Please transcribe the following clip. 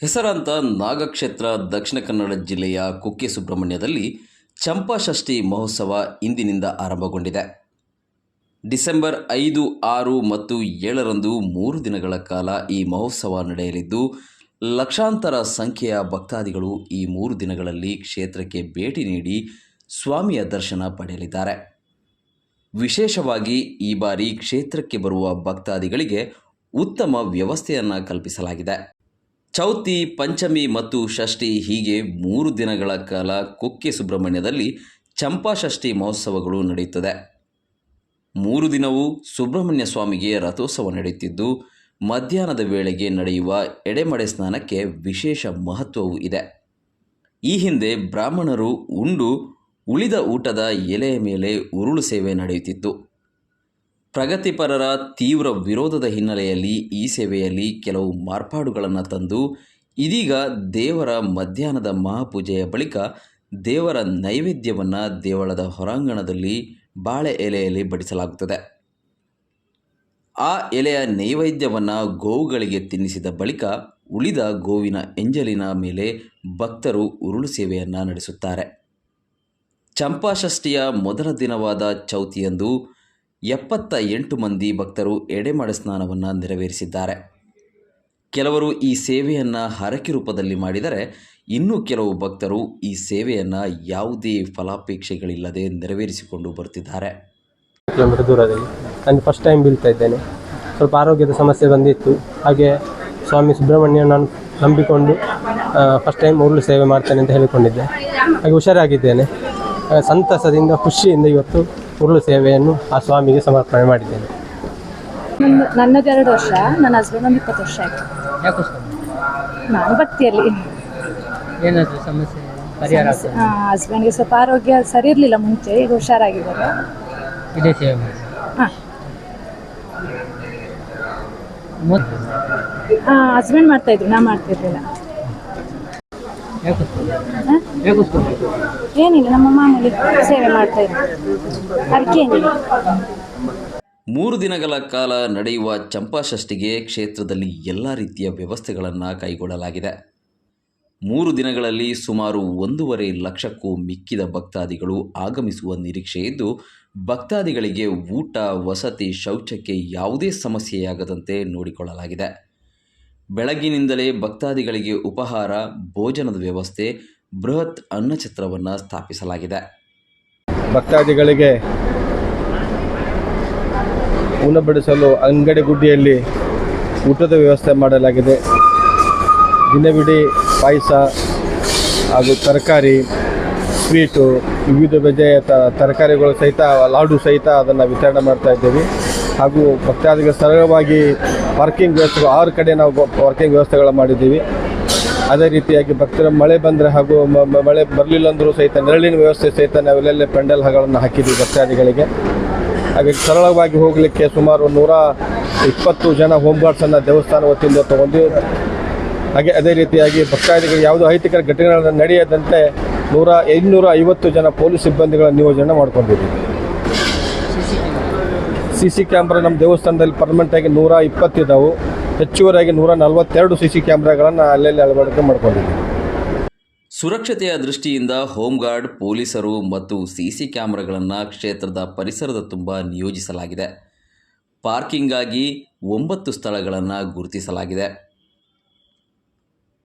ಹೆಸರಾಂತ ನಾಗಕ್ಷೇತ್ರ ದಕ್ಷಿಣ ಕನ್ನಡ ಜಿಲ್ಲೆಯ ಕುಕ್ಕೆ ಸುಬ್ರಹ್ಮಣ್ಯದಲ್ಲಿ ಚಂಪಾಷಷ್ಠಿ ಮಹೋತ್ಸವ ಇಂದಿನಿಂದ ಆರಂಭಗೊಂಡಿದೆ. ಡಿಸೆಂಬರ್ ಐದು, ಆರು ಮತ್ತು ಏಳರಂದು ಮೂರು ದಿನಗಳ ಕಾಲ ಈ ಮಹೋತ್ಸವ ನಡೆಯಲಿದ್ದು, ಲಕ್ಷಾಂತರ ಸಂಖ್ಯೆಯ ಭಕ್ತಾದಿಗಳು ಈ ಮೂರು ದಿನಗಳಲ್ಲಿ ಕ್ಷೇತ್ರಕ್ಕೆ ಭೇಟಿ ನೀಡಿ ಸ್ವಾಮಿಯ ದರ್ಶನ ಪಡೆಯಲಿದ್ದಾರೆ. ವಿಶೇಷವಾಗಿ ಈ ಬಾರಿ ಕ್ಷೇತ್ರಕ್ಕೆ ಬರುವ ಭಕ್ತಾದಿಗಳಿಗೆ ಉತ್ತಮ ವ್ಯವಸ್ಥೆಯನ್ನು ಕಲ್ಪಿಸಲಾಗಿದೆ. ಚೌತಿ, ಪಂಚಮಿ ಮತ್ತು ಷಷ್ಠಿ ಹೀಗೆ ಮೂರು ದಿನಗಳ ಕಾಲ ಕುಕ್ಕೆ ಸುಬ್ರಹ್ಮಣ್ಯದಲ್ಲಿ ಚಂಪಾಷಷ್ಠಿ ಮಹೋತ್ಸವಗಳು ನಡೆಯುತ್ತದೆ. ಮೂರು ದಿನವೂ ಸುಬ್ರಹ್ಮಣ್ಯ ಸ್ವಾಮಿಗೆ ರಥೋತ್ಸವ ನಡೆಯುತ್ತಿದ್ದು, ಮಧ್ಯಾಹ್ನದ ವೇಳೆಗೆ ನಡೆಯುವ ಎಡೆಮಡೆ ಸ್ನಾನಕ್ಕೆ ವಿಶೇಷ ಮಹತ್ವವೂ ಇದೆ. ಈ ಹಿಂದೆ ಬ್ರಾಹ್ಮಣರು ಉಂಡು ಉಳಿದ ಊಟದ ಎಲೆಯ ಮೇಲೆ ಉರುಳು ಸೇವೆ ನಡೆಯುತ್ತಿತ್ತು. ಪ್ರಗತಿಪರರ ತೀವ್ರ ವಿರೋಧದ ಹಿನ್ನೆಲೆಯಲ್ಲಿ ಈ ಸೇವೆಯಲ್ಲಿ ಕೆಲವು ಮಾರ್ಪಾಡುಗಳನ್ನು ತಂದು, ಇದೀಗ ದೇವರ ಮಧ್ಯಾಹ್ನದ ಮಹಾಪೂಜೆಯ ಬಳಿಕ ದೇವರ ನೈವೇದ್ಯವನ್ನು ದೇವಳದ ಹೊರಾಂಗಣದಲ್ಲಿ ಬಾಳೆ ಎಲೆಯಲ್ಲಿ ಬಡಿಸಲಾಗುತ್ತದೆ. ಆ ಎಲೆಯ ನೈವೇದ್ಯವನ್ನು ಗೋವುಗಳಿಗೆ ತಿನ್ನಿಸಿದ ಬಳಿಕ ಉಳಿದ ಗೋವಿನ ಎಂಜಲಿನ ಮೇಲೆ ಭಕ್ತರು ಉರುಳು ಸೇವೆಯನ್ನು ನಡೆಸುತ್ತಾರೆ. ಚಂಪಾಷಷ್ಠಿಯ ಮೊದಲ ದಿನವಾದ ಚೌತಿಯಂದು ಎಪ್ಪತ್ತ ಎಂಟು ಮಂದಿ ಭಕ್ತರು ಎಡೆಮಡ ಸ್ನಾನವನ್ನು ನೆರವೇರಿಸಿದ್ದಾರೆ. ಕೆಲವರು ಈ ಸೇವೆಯನ್ನು ಹರಕೆ ರೂಪದಲ್ಲಿ ಮಾಡಿದರೆ ಇನ್ನು ಕೆಲವು ಭಕ್ತರು ಈ ಸೇವೆಯನ್ನು ಯಾವುದೇ ಫಲಾಪೇಕ್ಷೆಗಳಿಲ್ಲದೆ ನೆರವೇರಿಸಿಕೊಂಡು ಬರುತ್ತಿದ್ದಾರೆ ಕಿಲೋಮೀಟರ್ ದೂರದಲ್ಲಿ. ನಾನು ಫಸ್ಟ್ ಟೈಮ್ ಬೀಳ್ತಾ ಇದ್ದೇನೆ. ಸ್ವಲ್ಪ ಆರೋಗ್ಯದ ಸಮಸ್ಯೆ ಬಂದಿತ್ತು. ಹಾಗೆ ಸ್ವಾಮಿ ಸುಬ್ರಹ್ಮಣ್ಯ ನಾನು ನಂಬಿಕೊಂಡು ಫಸ್ಟ್ ಟೈಮ್ ಉರುಳು ಸೇವೆ ಮಾಡ್ತೇನೆ ಅಂತ ಹೇಳಿಕೊಂಡಿದ್ದೆ. ಹಾಗೆ ಹುಷಾರಾಗಿದ್ದೇನೆ. ಸಂತಸದಿಂದ, ಖುಷಿಯಿಂದ ಇವತ್ತು ಉರುಳು ಸೇವೆಯನ್ನು ಆ ಸ್ವಾಮಿಗೆ ಸಮರ್ಪಣೆ ಮಾಡಿದ್ದೇನೆ. ನನ್ನ ನನ್ನದು ಎರಡು ವರ್ಷ ನನ್ನ ಹಸ್ಬೆಂಡ್ ಒಂದು ಇಪ್ಪತ್ತು ವರ್ಷ ಆಯ್ತು. ಯಾಕೋಸ್ಕರ ನಾನು ಭಕ್ತಿಯಲ್ಲಿ ಏನಾದರೂ ಸಮಸ್ಯೆ ಪರಿಹಾರ ಆಗ್ತದೆ? ಹಸ್ಬೆಂಡ್ಗೆ ಸ್ವಲ್ಪ ಆರೋಗ್ಯ ಸರಿ ಇರಲಿಲ್ಲ ಮುಂಚೆ ಈಗ ಹುಷಾರಾಗಿದ್ದಾರೆ. ಇದೇ ಸೇವೆ ಮಾಡಿ. ಹಾಂ. ಹಸ್ಬೆಂಡ್ ಮಾಡ್ತಾ ಇದ್ರು ನಾ ಮಾಡ್ತಿರ್ಲಿಲ್ಲ. ಏನಿಲ್ಲ, ನಮ್ಮ ಮಾಮೂಲಿ ಸೇವೆ ಮಾಡ್ತಾ ಇದ್ದಾರೆ ಮೂರು ದಿನಗಳ ಕಾಲ ನಡೆಯುವ ಚಂಪಾಷಷ್ಠಿಗೆ ಕ್ಷೇತ್ರದಲ್ಲಿ ಎಲ್ಲ ರೀತಿಯ ವ್ಯವಸ್ಥೆಗಳನ್ನು ಕೈಗೊಳ್ಳಲಾಗಿದೆ. ಮೂರು ದಿನಗಳಲ್ಲಿ ಸುಮಾರು ಒಂದೂವರೆ ಲಕ್ಷಕ್ಕೂ ಮಿಕ್ಕಿದ ಭಕ್ತಾದಿಗಳು ಆಗಮಿಸುವ ನಿರೀಕ್ಷೆ ಇದ್ದು, ಭಕ್ತಾದಿಗಳಿಗೆ ಊಟ, ವಸತಿ, ಶೌಚಕ್ಕೆ ಯಾವುದೇ ಸಮಸ್ಯೆಯಾಗದಂತೆ ನೋಡಿಕೊಳ್ಳಲಾಗಿದೆ. ಬೆಳಗ್ಗಿನಿಂದಲೇ ಭಕ್ತಾದಿಗಳಿಗೆ ಉಪಹಾರ, ಭೋಜನದ ವ್ಯವಸ್ಥೆ, ಬೃಹತ್ ಅನ್ನಛತ್ರವನ್ನು ಸ್ಥಾಪಿಸಲಾಗಿದೆ. ಭಕ್ತಾದಿಗಳಿಗೆ ಉಣಬಡಿಸಲು ಅಂಗಡಿ ಗುಡ್ಡಿಯಲ್ಲಿ ಊಟದ ವ್ಯವಸ್ಥೆ ಮಾಡಲಾಗಿದೆ. ದಿನವಿಡೀ ಪಾಯಸ ಹಾಗೂ ತರಕಾರಿ, ಸ್ವೀಟು, ವಿವಿಧ ಬಗೆಯ ತರಕಾರಿಗಳು ಸಹಿತ, ಲಾಡು ಸಹಿತ ಅದನ್ನು ವಿತರಣೆ ಮಾಡ್ತಾ ಇದ್ದೇವೆ. ಹಾಗೂ ಭಕ್ತಾದಿಗಳು ಸರಳವಾಗಿ ಪಾರ್ಕಿಂಗ್ ವ್ಯವಸ್ಥೆಗಳು ಆರು ಕಡೆ ನಾವು ಪಾರ್ಕಿಂಗ್ ವ್ಯವಸ್ಥೆಗಳು ಮಾಡಿದ್ದೀವಿ. ಅದೇ ರೀತಿಯಾಗಿ ಭಕ್ತರ ಮಳೆ ಬಂದರೆ ಹಾಗೂ ಮಳೆ ಬರಲಿಲ್ಲ ಅಂದರೂ ಸಹಿತ ನೆರಳಿನ ವ್ಯವಸ್ಥೆ ಸಹಿತ ನಾವೆಲ್ಲೆಲ್ಲ ಪೆಂಡಲ್ಗಳನ್ನು ಹಾಕಿದ್ವಿ ಭಕ್ತಾದಿಗಳಿಗೆ. ಹಾಗೆ ಸರಳವಾಗಿ ಹೋಗಲಿಕ್ಕೆ ಸುಮಾರು ನೂರ ಇಪ್ಪತ್ತು ಜನ ಹೋಮ್ ಗಾರ್ಡ್ಸನ್ನು ದೇವಸ್ಥಾನ ವತಿಯಿಂದ ತಗೊಂಡು, ಹಾಗೆ ಅದೇ ರೀತಿಯಾಗಿ ಭಕ್ತಾದಿಗಳು ಯಾವುದೋ ಅಹಿತಕರ ಘಟನೆಗಳನ್ನು ನಡೆಯದಂತೆ ನೂರ ಇನ್ನೂರ ಐವತ್ತು ಜನ ಪೊಲೀಸ್ ಸಿಬ್ಬಂದಿಗಳ ನಿಯೋಜನೆ ಮಾಡ್ಕೊಂಡಿದ್ದೀವಿ. ಸಿ ಸಿ ಕ್ಯಾಮ್ರಾ ನಮ್ಮ ದೇವಸ್ಥಾನದಲ್ಲಿ ಪರ್ಮನೆಂಟಾಗಿ ನೂರ ಇಪ್ಪತ್ತಿದ್ದಾವೆ ಹೆಚ್ಚುವರಿಯಾಗಿ ನೂರ ನಲವತ್ತೆರಡು ಸಿ ಸಿ ಕ್ಯಾಮ್ರಾಗಳನ್ನು ಅಲ್ಲಲ್ಲಿ ಅಳವಡಿಕೆ ಮಾಡ್ಕೊಂಡಿದ್ದೀವಿ. ಸುರಕ್ಷತೆಯ ದೃಷ್ಟಿಯಿಂದ ಹೋಮ್ಗಾರ್ಡ್, ಪೊಲೀಸರು ಮತ್ತು ಸಿಸಿ ಕ್ಯಾಮ್ರಾಗಳನ್ನು ಕ್ಷೇತ್ರದ ಪರಿಸರದ ತುಂಬ ನಿಯೋಜಿಸಲಾಗಿದೆ. ಪಾರ್ಕಿಂಗಾಗಿ ಒಂಬತ್ತು ಸ್ಥಳಗಳನ್ನು ಗುರುತಿಸಲಾಗಿದೆ.